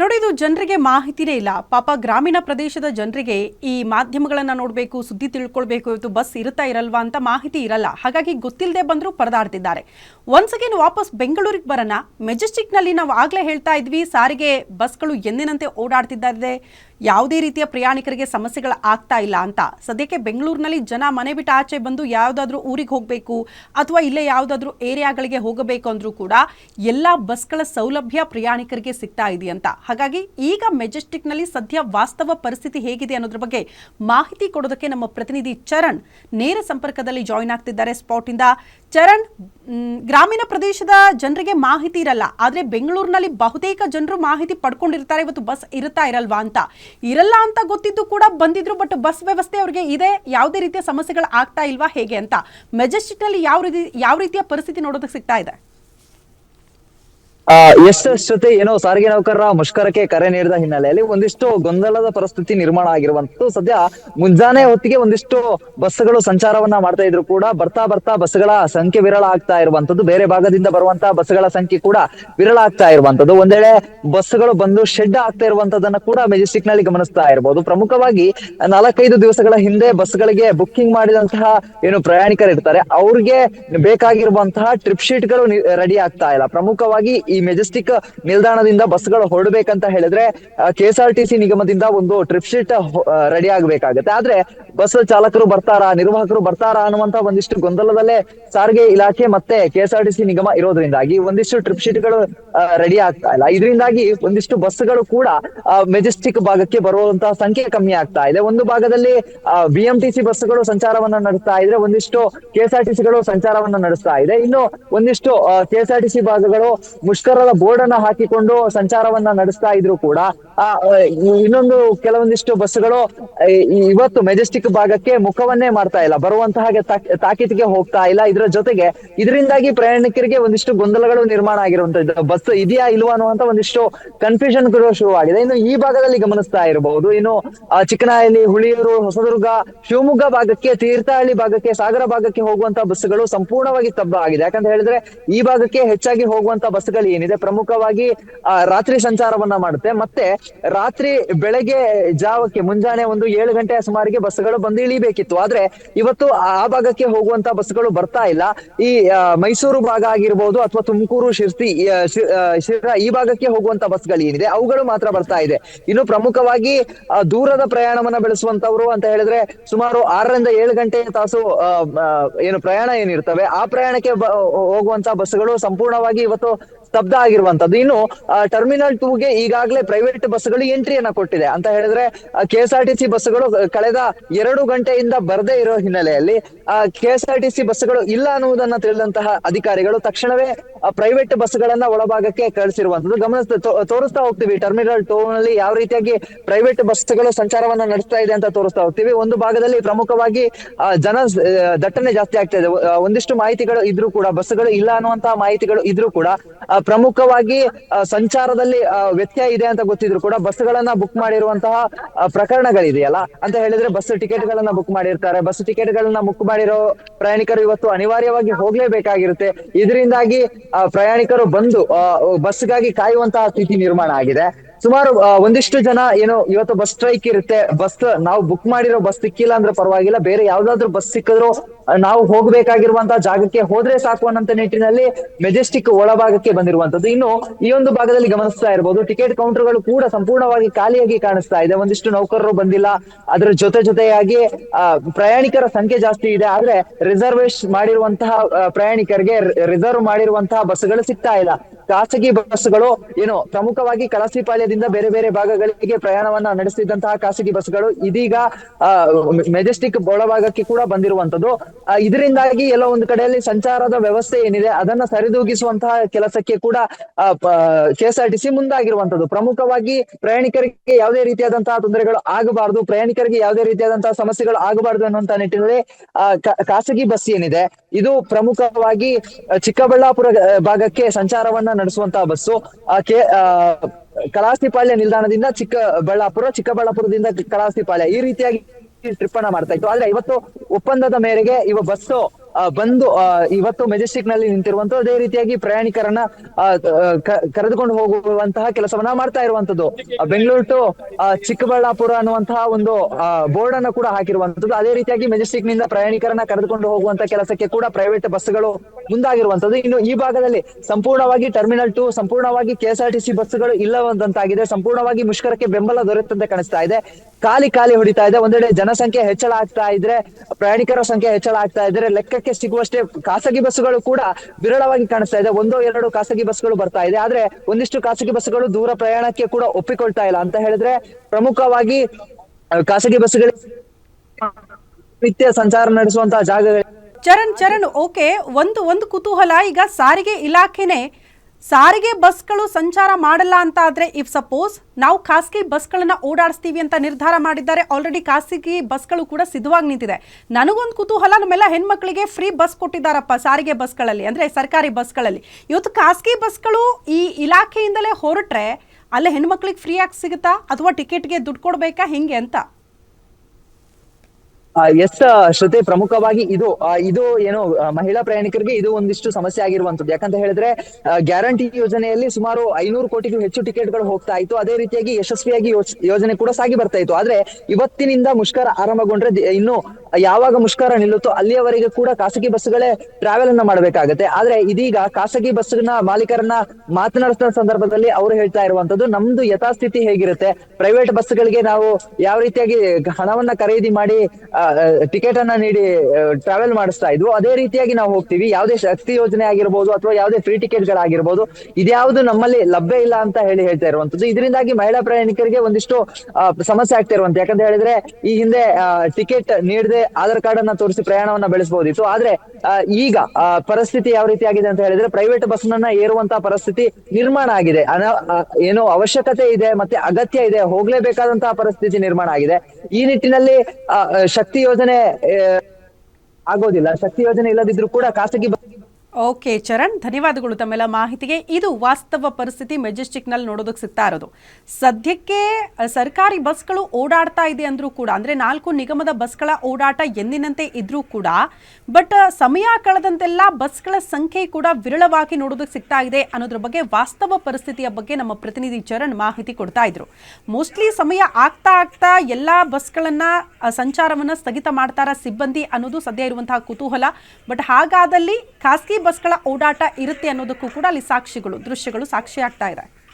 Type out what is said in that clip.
ನೋಡಿ, ಇದು ಜನರಿಗೆ ಮಾಹಿತಿನೇ ಇಲ್ಲ. ಪಾಪ ಗ್ರಾಮೀಣ ಪ್ರದೇಶದ ಜನರಿಗೆ ಈ ಮಾಧ್ಯಮಗಳನ್ನು ನೋಡಬೇಕು, ಸುದ್ದಿ ತಿಳ್ಕೊಳ್ಬೇಕು, ಇವತ್ತು ಬಸ್ ಇರುತ್ತಾ ಇರಲ್ವಾ ಅಂತ ಮಾಹಿತಿ ಇರಲ್ಲ. ಹಾಗಾಗಿ ಗೊತ್ತಿಲ್ಲದೆ ಬಂದರೂ ಪರದಾಡ್ತಿದ್ದಾರೆ. ಒನ್ಸ್ ಅಗೇನ್ ವಾಪಸ್ ಬೆಂಗಳೂರಿಗೆ ಬರೋಣ. ಮೆಜೆಸ್ಟಿಕ್ನಲ್ಲಿ ನಾವು ಆಗಲೇ ಹೇಳ್ತಾ ಇದ್ವಿ, ಸಾರಿಗೆ ಬಸ್ಗಳು ಎಂದಿನಂತೆ ಓಡಾಡ್ತಿದ್ದಾರೆ ಯಾವುದೇ ರೀತಿಯ ಪ್ರಯಾಣಿಕರಿಗೆ ಸಮಸ್ಯೆಗಳು ಆಗ್ತಾ ಇಲ್ಲ ಅಂತ. ಸದ್ಯಕ್ಕೆ ಬೆಂಗಳೂರಿನಲ್ಲಿ ಜನ ಮನೆ ಬಿಟ್ಟು ಆಚೆ ಬಂದು ಯಾವುದಾದ್ರೂ ಊರಿಗೆ ಹೋಗಬೇಕು ಅಥವಾ ಇಲ್ಲೇ ಯಾವುದಾದ್ರೂ ಏರಿಯಾಗಳಿಗೆ ಹೋಗಬೇಕು ಅಂದ್ರೂ ಕೂಡ ಎಲ್ಲ ಬಸ್ಗಳ ಸೌಲಭ್ಯ ಪ್ರಯಾಣಿಕರಿಗೆ ಸಿಗ್ತಾ ಇದೆಯಂತ ಹಾಗಾಗಿ ಈಗ ಮೆಜೆಸ್ಟಿಕ್ನಲ್ಲಿ ಸದ್ಯ ವಾಸ್ತವ ಪರಿಸ್ಥಿತಿ ಹೇಗಿದೆ ಅನ್ನೋದ್ರ ಬಗ್ಗೆ ಮಾಹಿತಿ ಕೊಡೋದಕ್ಕೆ ನಮ್ಮ ಪ್ರತಿನಿಧಿ ಚರಣ್ ನೇರ ಸಂಪರ್ಕದಲ್ಲಿ ಜಾಯಿನ್ ಆಗ್ತಿದ್ದಾರೆ ಸ್ಪಾಟಿಂದ. ಚರಣ್ ಮ್, ಗ್ರಾಮೀಣ ಪ್ರದೇಶದ ಜನರಿಗೆ ಮಾಹಿತಿ ಇರಲ್ಲ, ಆದರೆ ಬೆಂಗಳೂರಿನಲ್ಲಿ ಬಹುತೇಕ ಜನರು ಮಾಹಿತಿ ಪಡ್ಕೊಂಡಿರ್ತಾರೆ, ಇವತ್ತು ಬಸ್ ಇರುತ್ತಾ ಇರಲ್ವಾ ಅಂತ. ಇರಲ್ಲ ಅಂತ ಗೊತ್ತಿದ್ದು ಕೂಡ ಬಂದಿದ್ರು ಬಟ್ ಬಸ್ ವ್ಯವಸ್ಥೆ ಅವ್ರಿಗೆ ಇದೆ, ಯಾವುದೇ ರೀತಿಯ ಸಮಸ್ಯೆಗಳು ಆಗ್ತಾ ಇಲ್ವಾ ಹೇಗೆ ಅಂತ. ಮೆಜೆಸ್ಟಿಕ್ನಲ್ಲಿ ಯಾವ ರೀತಿ, ಯಾವ ರೀತಿಯ ಪರಿಸ್ಥಿತಿ ನೋಡೋದಕ್ಕೆ ಸಿಗ್ತಾ ಇದೆ? ಆ ಎಷ್ಟಷ್ಟೊತ್ತೆ ಏನೋ ಸಾರಿಗೆ ನೌಕರರ ಮುಷ್ಕರಕ್ಕೆ ಕರೆ ನೀಡಿದ ಹಿನ್ನೆಲೆಯಲ್ಲಿ ಒಂದಿಷ್ಟು ಗೊಂದಲದ ಪರಿಸ್ಥಿತಿ ನಿರ್ಮಾಣ ಆಗಿರುವಂತದ್ದು. ಸದ್ಯ ಮುಂಜಾನೆ ಹೊತ್ತಿಗೆ ಒಂದಿಷ್ಟು ಬಸ್ಗಳು ಸಂಚಾರವನ್ನ ಮಾಡ್ತಾ ಇದ್ರು ಕೂಡ ಬರ್ತಾ ಬರ್ತಾ ಬಸ್ಗಳ ಸಂಖ್ಯೆ ವಿರಳ ಆಗ್ತಾ ಇರುವಂತದ್ದು. ಬೇರೆ ಭಾಗದಿಂದ ಬರುವಂತಹ ಬಸ್ಗಳ ಸಂಖ್ಯೆ ಕೂಡ ವಿರಳ ಆಗ್ತಾ ಇರುವಂತದ್ದು. ಒಂದೇಳೆ ಬಸ್ಗಳು ಬಂದು ಶೆಡ್ ಆಗ್ತಾ ಇರುವಂತದನ್ನ ಕೂಡ ಮೆಜೆಸ್ಟಿಕ್ನಲ್ಲಿ ಗಮನಿಸ್ತಾ ಇರಬಹುದು ಪ್ರಮುಖವಾಗಿ ನಾಲ್ಕೈದು ದಿವಸಗಳ ಹಿಂದೆ ಬಸ್ಗಳಿಗೆ ಬುಕ್ಕಿಂಗ್ ಮಾಡಿದಂತಹ ಏನು ಪ್ರಯಾಣಿಕರು ಇರ್ತಾರೆ ಅವ್ರಿಗೆ ಬೇಕಾಗಿರುವಂತಹ ಟ್ರಿಪ್ ಶೀಟ್ಗಳು ರೆಡಿ ಆಗ್ತಾ ಇಲ್ಲ. ಪ್ರಮುಖವಾಗಿ ಮೆಜೆಸ್ಟಿಕ್ ನಿಲ್ದಾಣದಿಂದ ಬಸ್ಗಳು ಹೊರಡ್ಬೇಕಂತ ಹೇಳಿದ್ರೆ K S R T C ನಿಗಮದಿಂದ ಒಂದು ಟ್ರಿಪ್ ಶೀಟ್ ರೆಡಿ ಆಗ್ಬೇಕಾಗತ್ತೆ. ಆದ್ರೆ ಬಸ್ ಚಾಲಕರು ಬರ್ತಾರಾ, ನಿರ್ವಾಹಕರು ಬರ್ತಾರಾ ಅನ್ನುವಂತ ಒಂದಿಷ್ಟು ಗೊಂದಲದಲ್ಲೇ ಸಾರಿಗೆ ಇಲಾಖೆ ಮತ್ತೆ K S R T C ನಿಗಮ ಇರೋದ್ರಿಂದಾಗಿ ಒಂದಿಷ್ಟು ಟ್ರಿಪ್ ಶೀಟ್ಗಳು ರೆಡಿ ಆಗ್ತಾ ಇಲ್ಲ. ಇದರಿಂದಾಗಿ ಒಂದಿಷ್ಟು ಬಸ್ಗಳು ಕೂಡ ಮೆಜೆಸ್ಟಿಕ್ ಭಾಗಕ್ಕೆ ಬರುವಂತಹ ಸಂಖ್ಯೆ ಕಮ್ಮಿ ಆಗ್ತಾ ಇದೆ. ಒಂದು ಭಾಗದಲ್ಲಿ ಬಿ ಎಂ ಟಿ ಸಿ ಬಸ್ಗಳು ಸಂಚಾರವನ್ನ ನಡೆಸ್ತಾ ಇದ್ರೆ ಒಂದಿಷ್ಟು ಕೆ ಎಸ್ ಆರ್ ಟಿ ಸಿಗಳು ಸಂಚಾರವನ್ನ ನಡೆಸ್ತಾ ಇದೆ. ಇನ್ನು ಒಂದಿಷ್ಟು K S R T C ಭಾಗಗಳು ಮುಷ್ಕರದ ಬೋರ್ಡ್ ಅನ್ನ ಹಾಕಿಕೊಂಡು ಸಂಚಾರವನ್ನ ನಡೆಸ್ತಾ ಇದ್ರು ಕೂಡ. ಆ, ಇನ್ನೊಂದು ಕೆಲವೊಂದಿಷ್ಟು ಬಸ್ಗಳು ಇವತ್ತು ಮೆಜೆಸ್ಟಿಕ್ ಭಾಗಕ್ಕೆ ಮುಖವನ್ನೇ ಮಾಡ್ತಾ ಇಲ್ಲ. ಬರುವಂತಹ ತಾಕ್- ತಾಕೀತಿಗೆ ಹೋಗ್ತಾ ಇಲ್ಲ. ಇದರ ಜೊತೆಗೆ ಇದರಿಂದಾಗಿ ಪ್ರಯಾಣಿಕರಿಗೆ ಒಂದಿಷ್ಟು ಗೊಂದಲಗಳು ನಿರ್ಮಾಣ ಆಗಿರುವಂತದ್ದು. ಬಸ್ ಇದೆಯಾ ಇಲ್ವಾ ಅನ್ನುವಂತ ಒಂದಿಷ್ಟು ಕನ್ಫ್ಯೂಷನ್ ಕೂಡ ಶುರುವಾಗಿದೆ. ಇನ್ನು ಈ ಭಾಗದಲ್ಲಿ ಗಮನಿಸ್ತಾ ಇರಬಹುದು. ಇನ್ನು ಚಿಕ್ಕನಹಳ್ಳಿ ಹುಳಿಯೂರು ಹೊಸದುರ್ಗ ಶಿವಮೊಗ್ಗ ಭಾಗಕ್ಕೆ ತೀರ್ಥಹಳ್ಳಿ ಭಾಗಕ್ಕೆ ಸಾಗರ ಭಾಗಕ್ಕೆ ಹೋಗುವಂತ ಬಸ್ಗಳು ಸಂಪೂರ್ಣವಾಗಿ ಸ್ತಬ್ಧ ಆಗಿದೆ. ಯಾಕಂತ ಹೇಳಿದ್ರೆ ಈ ಭಾಗಕ್ಕೆ ಹೆಚ್ಚಾಗಿ ಹೋಗುವಂತ ಬಸ್ಗಳು ಏನಿದೆ? ಪ್ರಮುಖವಾಗಿ ರಾತ್ರಿ ಸಂಚಾರವನ್ನ ಮಾಡುತ್ತೆ. ಮತ್ತೆ ರಾತ್ರಿ ಬೆಳಗ್ಗೆ ಜಾವಕ್ಕೆ ಮುಂಜಾನೆ ಒಂದು ಏಳು ಗಂಟೆಯ ಸುಮಾರಿಗೆ ಬಸ್ಗಳು ಬಂದು ಇಳಿಬೇಕಿತ್ತು. ಆದ್ರೆ ಇವತ್ತು ಆ ಭಾಗಕ್ಕೆ ಹೋಗುವಂತ ಬಸ್ಗಳು ಬರ್ತಾ ಇಲ್ಲ. ಈ ಮೈಸೂರು ಭಾಗ ಆಗಿರ್ಬೋದು ಅಥವಾ ತುಮಕೂರು, ಶಿರ್ಸಿ ಶಿರಾ ಈ ಭಾಗಕ್ಕೆ ಹೋಗುವಂತ ಬಸ್ಗಳು ಏನಿದೆ, ಅವುಗಳು ಮಾತ್ರ ಬರ್ತಾ ಇದೆ. ಇನ್ನು ಪ್ರಮುಖವಾಗಿ ದೂರದ ಪ್ರಯಾಣವನ್ನ ಬೆಳೆಸುವಂತವ್ರು ಅಂತ ಹೇಳಿದ್ರೆ ಸುಮಾರು ಆರರಿಂದ ಏಳು ಗಂಟೆ ತಾಸು ಏನು ಪ್ರಯಾಣ ಏನಿರ್ತವೆ, ಆ ಪ್ರಯಾಣಕ್ಕೆ ಹೋಗುವಂತ ಬಸ್ಗಳು ಸಂಪೂರ್ಣವಾಗಿ ಇವತ್ತು ಸ್ತಬ್ಧ ಆಗಿರುವಂತದ್ದು. ಇನ್ನು ಟರ್ಮಿನಲ್ ಟೂಗೆ ಈಗಾಗಲೇ ಪ್ರೈವೇಟ್ ಬಸ್ಗಳು ಎಂಟ್ರಿಯನ್ನ ಕೊಟ್ಟಿದೆ. ಅಂತ ಹೇಳಿದ್ರೆ K S R T C ಬಸ್ಗಳು ಕಳೆದ ಎರಡು ಗಂಟೆಯಿಂದ ಬರದೇ ಇರೋ ಹಿನ್ನೆಲೆಯಲ್ಲಿ K S R T C ಬಸ್ಗಳು ಇಲ್ಲ ಅನ್ನುವುದನ್ನ ತಿಳಿದಂತಹ ಅಧಿಕಾರಿಗಳು ತಕ್ಷಣವೇ ಪ್ರೈವೇಟ್ ಬಸ್ಗಳನ್ನ ಒಳಭಾಗಕ್ಕೆ ಕಳಿಸಿರುವಂತದ್ದು ಗಮನ ತೋರಿಸ್ತಾ ಹೋಗ್ತೀವಿ. ಟರ್ಮಿನಲ್ ಟೂ ನಲ್ಲಿ ಯಾವ ರೀತಿಯಾಗಿ ಪ್ರೈವೇಟ್ ಬಸ್ಗಳು ಸಂಚಾರವನ್ನ ನಡೆಸ್ತಾ ಇದೆ ಅಂತ ತೋರಿಸ್ತಾ ಹೋಗ್ತೀವಿ. ಒಂದು ಭಾಗದಲ್ಲಿ ಪ್ರಮುಖವಾಗಿ ಜನ ದಟ್ಟಣೆ ಜಾಸ್ತಿ ಆಗ್ತಾ ಇದೆ. ಒಂದಿಷ್ಟು ಮಾಹಿತಿಗಳು ಇದ್ರೂ ಕೂಡ ಬಸ್ಗಳು ಇಲ್ಲ ಅನ್ನುವಂತಹ ಮಾಹಿತಿಗಳು ಇದ್ರೂ ಕೂಡ ಪ್ರಮುಖವಾಗಿ ಸಂಚಾರದಲ್ಲಿ ವ್ಯತ್ಯಯ ಇದೆ ಅಂತ ಗೊತ್ತಿದ್ರು ಕೂಡ ಬಸ್ಗಳನ್ನ ಬುಕ್ ಮಾಡಿರುವಂತಹ ಪ್ರಕರಣಗಳಿದೆಯಲ್ಲ, ಅಂತ ಹೇಳಿದ್ರೆ ಬಸ್ ಟಿಕೆಟ್ ಗಳನ್ನ ಬುಕ್ ಮಾಡಿರ್ತಾರೆ. ಬಸ್ ಟಿಕೆಟ್ ಗಳನ್ನ ಬುಕ್ ಮಾಡಿರೋ ಪ್ರಯಾಣಿಕರು ಇವತ್ತು ಅನಿವಾರ್ಯವಾಗಿ ಹೋಗ್ಲೇಬೇಕಾಗಿರುತ್ತೆ. ಇದರಿಂದಾಗಿ ಪ್ರಯಾಣಿಕರು ಬಂದು ಬಸ್ಗಾಗಿ ಕಾಯುವಂತಹ ಸ್ಥಿತಿ ನಿರ್ಮಾಣ ಆಗಿದೆ. ಸುಮಾರು ಒಂದಿಷ್ಟು ಜನ ಏನು ಇವತ್ತು ಬಸ್ ಸ್ಟ್ರೈಕ್ ಇರುತ್ತೆ. ಬಸ್, ನಾವು ಬುಕ್ ಮಾಡಿರೋ ಬಸ್ ಸಿಕ್ಕಿಲ್ಲ ಅಂದ್ರೆ ಪರವಾಗಿಲ್ಲ. ಬೇರೆ ಯಾವ್ದಾದ್ರು ಬಸ್ ಸಿಕ್ಕಿದ್ರು ನಾವು ಹೋಗ್ಬೇಕಾಗಿರುವಂತಹ ಜಾಗಕ್ಕೆ ಹೋದ್ರೆ ಸಾಕು ಅನ್ನಂತ ನಿಟ್ಟಿನಲ್ಲಿ ಮೆಜೆಸ್ಟಿಕ್ ಒಳಭಾಗಕ್ಕೆ ಬಂದಿರುವಂತದ್ದು ಇನ್ನು ಈ ಒಂದು ಭಾಗದಲ್ಲಿ ಗಮನಿಸ್ತಾ ಇರಬಹುದು ಟಿಕೆಟ್ ಕೌಂಟರ್ಗಳು ಕೂಡ ಸಂಪೂರ್ಣವಾಗಿ ಖಾಲಿಯಾಗಿ ಕಾಣಿಸ್ತಾ ಇದೆ. ಒಂದಿಷ್ಟು ನೌಕರರು ಬಂದಿಲ್ಲ. ಅದರ ಜೊತೆ ಜೊತೆಯಾಗಿ ಪ್ರಯಾಣಿಕರ ಸಂಖ್ಯೆ ಜಾಸ್ತಿ ಇದೆ. ಆದ್ರೆ ರಿಸರ್ವೇಶನ್ ಮಾಡಿರುವಂತಹ ಪ್ರಯಾಣಿಕರಿಗೆ ರಿಸರ್ವ್ ಮಾಡಿರುವಂತಹ ಬಸ್ಗಳು ಸಿಗ್ತಾ ಇಲ್ಲ. ಖಾಸಗಿ ಬಸ್ಗಳು ಏನು ಪ್ರಮುಖವಾಗಿ ಕಳಸಿಪಾಳ್ಯದಿಂದ ಬೇರೆ ಬೇರೆ ಭಾಗಗಳಿಗೆ ಪ್ರಯಾಣವನ್ನ ನಡೆಸುತ್ತಿದ್ದಂತಹ ಖಾಸಗಿ ಬಸ್ಗಳು ಇದೀಗ ಮೆಜೆಸ್ಟಿಕ್ ಒಳಭಾಗಕ್ಕೆ ಕೂಡ ಬಂದಿರುವಂತದ್ದು ಇದರಿಂದಾಗಿ ಎಲ್ಲ ಒಂದು ಕಡೆಯಲ್ಲಿ ಸಂಚಾರದ ವ್ಯವಸ್ಥೆ ಏನಿದೆ ಅದನ್ನ ಸರಿದೂಗಿಸುವಂತಹ ಕೆಲಸಕ್ಕೆ ಕೂಡ K S R T C ಮುಂದಾಗಿರುವಂತದ್ದು ಪ್ರಮುಖವಾಗಿ ಪ್ರಯಾಣಿಕರಿಗೆ ಯಾವುದೇ ರೀತಿಯಾದಂತಹ ತೊಂದರೆಗಳು ಆಗಬಾರದು ಪ್ರಯಾಣಿಕರಿಗೆ ಯಾವುದೇ ರೀತಿಯಾದಂತಹ ಸಮಸ್ಯೆಗಳು ಆಗಬಾರದು ಅನ್ನುವಂತ ನಿಟ್ಟಿನಲ್ಲಿ ಖಾಸಗಿ ಬಸ್ ಏನಿದೆ ಇದು ಪ್ರಮುಖವಾಗಿ ಚಿಕ್ಕಬಳ್ಳಾಪುರ ಭಾಗಕ್ಕೆ ಸಂಚಾರವನ್ನ ನಡೆಸುವಂತಹ ಬಸ್ಸು. ಆ, ಕೆ ಆ, ಕಲಾಸಿಪಾಳ್ಯ ನಿಲ್ದಾಣದಿಂದ ಚಿಕ್ಕಬಳ್ಳಾಪುರ ಚಿಕ್ಕಬಳ್ಳಾಪುರದಿಂದ ಕಲಾಸ್ತಿಪಾಳ್ಯ ಈ ರೀತಿಯಾಗಿ ಟ್ರಿಪ್ ಅನ್ನ ಮಾಡ್ತಾ ಇತ್ತು ಆದ್ರೆ ಇವತ್ತು ಒಪ್ಪಂದದ ಮೇರೆಗೆ ಇವ ಬಸ್ಸು ಬಂದು ಇವತ್ತು ಮೆಜೆಸ್ಟಿಕ್ನಲ್ಲಿ ನಿಂತಿರುವಂತ ಅದೇ ರೀತಿಯಾಗಿ ಪ್ರಯಾಣಿಕರನ್ನ ಕರೆದುಕೊಂಡು ಹೋಗುವಂತಹ ಕೆಲಸವನ್ನ ಮಾಡ್ತಾ ಇರುವಂತದ್ದು. ಬೆಂಗಳೂರು ಟು ಚಿಕ್ಕಬಳ್ಳಾಪುರ ಅನ್ನುವಂತಹ ಒಂದು ಬೋರ್ಡ್ ಅನ್ನ ಕೂಡ ಹಾಕಿರುವಂತದ್ದು. ಅದೇ ರೀತಿಯಾಗಿ ಮೆಜೆಸ್ಟಿಕ್ನಿಂದ ಪ್ರಯಾಣಿಕರನ್ನ ಕರೆದುಕೊಂಡು ಹೋಗುವಂತ ಕೆಲಸಕ್ಕೆ ಕೂಡ ಪ್ರೈವೇಟ್ ಬಸ್ಗಳು ಮುಂದಾಗಿರುವಂತದ್ದು. ಇನ್ನು ಈ ಭಾಗದಲ್ಲಿ ಸಂಪೂರ್ಣವಾಗಿ ಟರ್ಮಿನಲ್ ಟು ಸಂಪೂರ್ಣವಾಗಿ ಕೆಎಸ್ಆರ್ಟಿಸಿ ಬಸ್ಗಳು ಇಲ್ಲವಂತಾಗಿದೆ ಸಂಪೂರ್ಣವಾಗಿ ಮುಷ್ಕರಕ್ಕೆ ಬೆಂಬಲ ದೊರೆತಂತೆ ಕಾಣಿಸ್ತಾ ಇದೆ. ಖಾಲಿ ಖಾಲಿ ಹೊಡಿತಾ ಇದೆ. ಒಂದೆಡೆ ಜನಸಂಖ್ಯೆ ಹೆಚ್ಚಳ ಆಗ್ತಾ ಇದ್ರೆ, ಪ್ರಯಾಣಿಕರ ಸಂಖ್ಯೆ ಹೆಚ್ಚಳ ಆಗ್ತಾ ಇದ್ರೆ ಲೆಕ್ಕಕ್ಕೆ ಸಿಗುವಷ್ಟೇ ಖಾಸಗಿ ಬಸ್ಸುಗಳು ಕೂಡ ವಿರಳವಾಗಿ ಕಾಣಿಸ್ತಾ ಇದೆ. ಒಂದೋ ಎರಡು ಖಾಸಗಿ ಬಸ್ಗಳು ಬರ್ತಾ ಇದೆ. ಆದ್ರೆ ಒಂದಿಷ್ಟು ಖಾಸಗಿ ಬಸ್ಗಳು ದೂರ ಪ್ರಯಾಣಕ್ಕೆ ಕೂಡ ಒಪ್ಪಿಕೊಳ್ತಾ ಇಲ್ಲ. ಅಂತ ಹೇಳಿದ್ರೆ ಪ್ರಮುಖವಾಗಿ ಖಾಸಗಿ ಬಸ್ಗಳು ನಿತ್ಯ ಸಂಚಾರ ನಡೆಸುವಂತಹ ಜಾಗಗಳು ಚರಣ್ ಚರಣ್, ಓಕೆ. ಒಂದು ಒಂದು ಕುತೂಹಲ ಈಗ ಸಾರಿಗೆ ಇಲಾಖೆನೆ ಸಾರಿಗೆ ಬಸ್ಗಳು ಸಂಚಾರ ಮಾಡಲ್ಲ ಅಂತ ಆದರೆ ಇಫ್ ಸಪೋಸ್ ನಾವು ಖಾಸಗಿ ಬಸ್ಗಳನ್ನು ಓಡಾಡಿಸ್ತೀವಿ ಅಂತ ನಿರ್ಧಾರ ಮಾಡಿದ್ದಾರೆ ಆಲ್ರೆಡಿ ಖಾಸಗಿ ಬಸ್ಗಳು ಕೂಡ ಸಿದ್ಧವಾಗಿ ನಿಂತಿದೆ. ನನಗೊಂದು ಕುತೂಹಲ, ನಮ್ಮೆಲ್ಲ ಹೆಣ್ಮಕ್ಳಿಗೆ ಫ್ರೀ ಬಸ್ ಕೊಟ್ಟಿದ್ದಾರಪ್ಪ ಸಾರಿಗೆ ಬಸ್ಗಳಲ್ಲಿ, ಅಂದ್ರೆ ಸರ್ಕಾರಿ ಬಸ್ಗಳಲ್ಲಿ. ಇವತ್ತು ಖಾಸಗಿ ಬಸ್ಗಳು ಈ ಇಲಾಖೆಯಿಂದಲೇ ಹೊರಟ್ರೆ ಅಲ್ಲೇ ಹೆಣ್ಮಕ್ಳಿಗೆ ಫ್ರೀಯಾಗಿ ಸಿಗುತ್ತಾ? ಅಥವಾ ಟಿಕೆಟ್ಗೆ ದುಡ್ಡು ಕೊಡಬೇಕಾ? ಹಿಂಗೆ ಅಂತ. ಎಸ್ ಶ್ರುತಿ ಪ್ರಮುಖವಾಗಿ ಇದು ಇದು ಏನು ಮಹಿಳಾ ಪ್ರಯಾಣಿಕರಿಗೆ ಇದು ಒಂದಿಷ್ಟು ಸಮಸ್ಯೆ ಆಗಿರುವಂತದ್ದು ಯಾಕಂತ ಹೇಳಿದ್ರೆ ಗ್ಯಾರಂಟಿ ಯೋಜನೆಯಲ್ಲಿ ಸುಮಾರು ಐನೂರು ಕೋಟಿಗೂ ಹೆಚ್ಚು ಟಿಕೆಟ್ಗಳು ಹೋಗ್ತಾ ಇತ್ತು. ಅದೇ ರೀತಿಯಾಗಿ ಯಶಸ್ವಿಯಾಗಿ ಯೋಜನೆ ಕೂಡ ಸಾಗಿ ಬರ್ತಾ ಇತ್ತು. ಆದ್ರೆ ಇವತ್ತಿನಿಂದ ಮುಷ್ಕರ ಆರಂಭಗೊಂಡ್ರೆ ಇನ್ನು ಯಾವಾಗ ಮುಷ್ಕರ ನಿಲ್ಲುತ್ತೋ ಅಲ್ಲಿಯವರೆಗೆ ಕೂಡ ಖಾಸಗಿ ಬಸ್ಗಳೇ ಟ್ರಾವೆಲ್ ಅನ್ನ ಮಾಡಬೇಕಾಗತ್ತೆ. ಆದ್ರೆ ಇದೀಗ ಖಾಸಗಿ ಬಸ್ನ ಮಾಲೀಕರನ್ನ ಮಾತನಾಡಿಸಿದ ಸಂದರ್ಭದಲ್ಲಿ ಅವರು ಹೇಳ್ತಾ ಇರುವಂತದ್ದು, ನಮ್ದು ಯಥಾಸ್ಥಿತಿ ಹೇಗಿರುತ್ತೆ? ಪ್ರೈವೇಟ್ ಬಸ್ಗಳಿಗೆ ನಾವು ಯಾವ ರೀತಿಯಾಗಿ ಹಣವನ್ನ ಖರೀದಿ ಮಾಡಿ ಟಿಕೆಟ್ ಅನ್ನ ನೀಡಿ ಟ್ರಾವೆಲ್ ಮಾಡಿಸ್ತಾ ಇದ್ವು, ಅದೇ ರೀತಿಯಾಗಿ ನಾವು ಹೋಗ್ತೀವಿ. ಯಾವುದೇ ಶಕ್ತಿ ಯೋಜನೆ ಆಗಿರ್ಬೋದು ಅಥವಾ ಯಾವುದೇ ಫ್ರೀ ಟಿಕೆಟ್ ಗಳಾಗಿರ್ಬೋದು ಇದ್ಯಾವುದು ನಮ್ಮಲ್ಲಿ ಲಭ್ಯ ಇಲ್ಲ ಅಂತ ಹೇಳಿ ಹೇಳ್ತಾ ಇರುವಂತದ್ದು. ಇದರಿಂದಾಗಿ ಮಹಿಳಾ ಪ್ರಯಾಣಿಕರಿಗೆ ಒಂದಿಷ್ಟು ಸಮಸ್ಯೆ ಆಗ್ತಾ ಇರುವಂತ. ಯಾಕಂತ ಹೇಳಿದ್ರೆ, ಈ ಹಿಂದೆ ಟಿಕೆಟ್ ನೀಡದೆ ಆಧಾರ್ ಕಾರ್ಡ್ ಅನ್ನ ತೋರಿಸಿ ಪ್ರಯಾಣವನ್ನ ಬೆಳೆಸಬಹುದಿತ್ತು ಆದ್ರೆ ಈಗ ಪರಿಸ್ಥಿತಿ ಯಾವ ರೀತಿ ಆಗಿದೆ ಅಂತ ಹೇಳಿದ್ರೆ ಪ್ರೈವೇಟ್ ಬಸ್ ನನ್ನ ಏರುವಂತಹ ಪರಿಸ್ಥಿತಿ ನಿರ್ಮಾಣ ಆಗಿದೆ. ಅನ- ಏನು ಅವಶ್ಯಕತೆ ಇದೆ ಮತ್ತೆ ಅಗತ್ಯ ಇದೆ. ಹೋಗ್ಲೇಬೇಕಾದಂತಹ ಪರಿಸ್ಥಿತಿ ನಿರ್ಮಾಣ ಆಗಿದೆ. ಈ ನಿಟ್ಟಿನಲ್ಲಿ ಶಕ್ತಿ ಯೋಜನೆ ಆಗೋದಿಲ್ಲ. ಶಕ್ತಿ ಯೋಜನೆ ಇಲ್ಲದಿದ್ರು ಕೂಡ ಖಾಸಗಿ ಬಸ್ ಓಕೆ, ಚರಣ್, ಧನ್ಯವಾದಗಳು ತಮ್ಮೆಲ್ಲ ಮಾಹಿತಿಗೆ. ಇದು ವಾಸ್ತವ ಪರಿಸ್ಥಿತಿ, ಮೆಜೆಸ್ಟಿಕ್ನಲ್ಲಿ ನೋಡೋದಕ್ಕೆ ಸಿಗ್ತಾ ಇರೋದು. ಸದ್ಯಕ್ಕೆ ಸರ್ಕಾರಿ ಬಸ್ಗಳು ಓಡಾಡ್ತಾ ಇದೆ ಅಂದ್ರೂ ಕೂಡ, ಅಂದರೆ ನಾಲ್ಕು ನಿಗಮದ ಬಸ್ಗಳ ಓಡಾಟ ಎಂದಿನಂತೆ ಇದ್ರೂ ಕೂಡ, ಬಟ್ ಸಮಯ ಕಳೆದಂತೆಲ್ಲ ಬಸ್ಗಳ ಸಂಖ್ಯೆ ಕೂಡ ವಿರಳವಾಗಿ ನೋಡೋದಕ್ಕೆ ಸಿಗ್ತಾ ಇದೆ ಅನ್ನೋದ್ರ ಬಗ್ಗೆ ವಾಸ್ತವ ಪರಿಸ್ಥಿತಿಯ ಬಗ್ಗೆ ನಮ್ಮ ಪ್ರತಿನಿಧಿ ಚರಣ್ ಮಾಹಿತಿ ಕೊಡ್ತಾ ಇದ್ರು. ಮೋಸ್ಟ್ಲಿ ಸಮಯ ಆಗ್ತಾ ಆಗ್ತಾ ಎಲ್ಲ ಬಸ್ಗಳನ್ನು ಸಂಚಾರವನ್ನು ಸ್ಥಗಿತ ಮಾಡ್ತಾರ ಸಿಬ್ಬಂದಿ ಅನ್ನೋದು ಸದ್ಯ ಇರುವಂತಹ ಕುತೂಹಲ. ಬಟ್ ಹಾಗಾದಲ್ಲಿ ಖಾಸಗಿ ಬಸ್ಗಳ ಓಡಾಟ ಇರುತ್ತೆ ಅನ್ನೋದಕ್ಕೂ ಕೂಡ ಅಲ್ಲಿ ಸಾಕ್ಷಿಗಳು ದೃಶ್ಯಗಳು ಸಾಕ್ಷಿ ಆಗ್ತಾ ಇದೆ